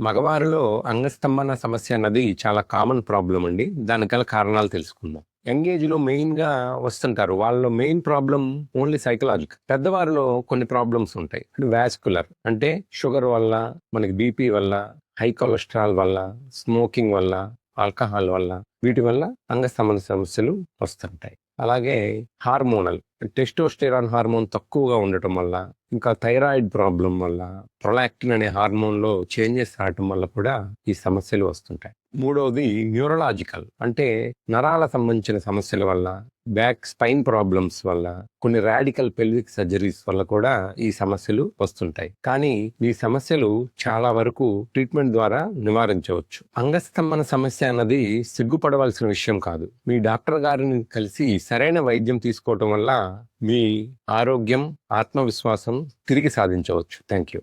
మగవారిలో అంగస్తంభన సమస్య అన్నది చాలా కామన్ ప్రాబ్లం అండి. దానికి గల కారణాలు తెలుసుకుందాం. యంగ్ ఏజ్లో మెయిన్గా వస్తుంటారు. వాళ్ళలో మెయిన్ ప్రాబ్లం ఓన్లీ సైకలాజికల్ పెద్దవారిలో కొన్ని ప్రాబ్లమ్స్ ఉంటాయి. అంటే వాస్కులర్ అంటే షుగర్ వల్ల మనకి బీపీ వల్ల హై కొలెస్ట్రాల్ వల్ల స్మోకింగ్ వల్ల ఆల్కహాల్ వల్ల వీటి వల్ల అంగస్తంభన సమస్యలు వస్తుంటాయి. అలాగే హార్మోనల్ టెస్టోస్టెరాన్ హార్మోన్ తక్కువగా ఉండటం వల్ల ఇంకా థైరాయిడ్ ప్రాబ్లం వల్ల ప్రొలాక్టిన్ అనే హార్మోన్లో చేంజెస్ రావటం వల్ల కూడా ఈ సమస్యలు వస్తుంటాయి. మూడవది న్యూరలాజికల్. అంటే నరాల సంబంధించిన సమస్యల వల్ల బ్యాక్ స్పైన్ ప్రాబ్లమ్స్ వల్ల కొన్ని రాడికల్ పెల్విక్ సర్జరీస్ వల్ల కూడా ఈ సమస్యలు వస్తుంటాయి. కానీ ఈ సమస్యలు చాలా వరకు ట్రీట్మెంట్ ద్వారా నివారించవచ్చు. అంగస్తంభన సమస్య అన్నది సిగ్గుపడవలసిన విషయం కాదు. మీ డాక్టర్ గారిని కలిసి సరైన వైద్యం తీసుకోవటం వల్ల మీ ఆరోగ్యం ఆత్మవిశ్వాసం తిరిగి సాధించవచ్చు. Thank you